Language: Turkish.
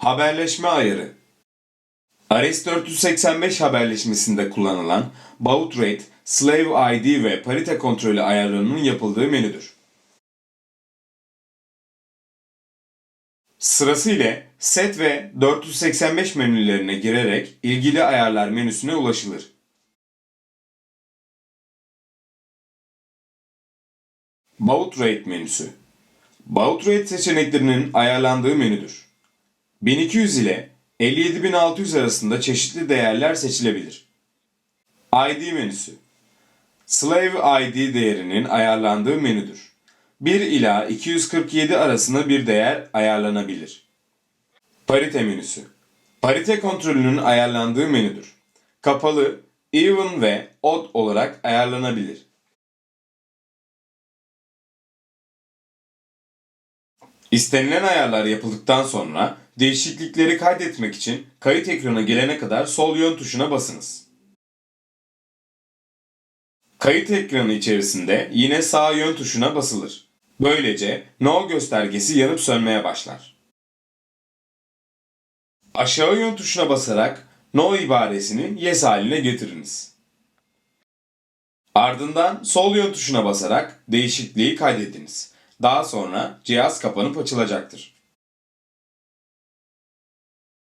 Haberleşme ayarı RS-485 haberleşmesinde kullanılan baud rate, slave ID ve parite kontrolü ayarlarının yapıldığı menüdür. Sırasıyla set ve 485 menülerine girerek ilgili ayarlar menüsüne ulaşılır. Baud Rate menüsü. Baud Rate seçeneklerinin ayarlandığı menüdür. 1200 ile 57600 arasında çeşitli değerler seçilebilir. ID menüsü. Slave ID değerinin ayarlandığı menüdür. 1 ila 247 arasında bir değer ayarlanabilir. Parite menüsü. Parite kontrolünün ayarlandığı menüdür. Kapalı, even ve odd olarak ayarlanabilir. İstenilen ayarlar yapıldıktan sonra değişiklikleri kaydetmek için kayıt ekranına gelene kadar sol yön tuşuna basınız. Kayıt ekranı içerisinde yine sağ yön tuşuna basılır. Böylece no göstergesi yanıp sönmeye başlar. Aşağı yön tuşuna basarak no ibaresini yes haline getiriniz. Ardından sol yön tuşuna basarak değişikliği kaydediniz. Daha sonra cihaz kapanıp açılacaktır.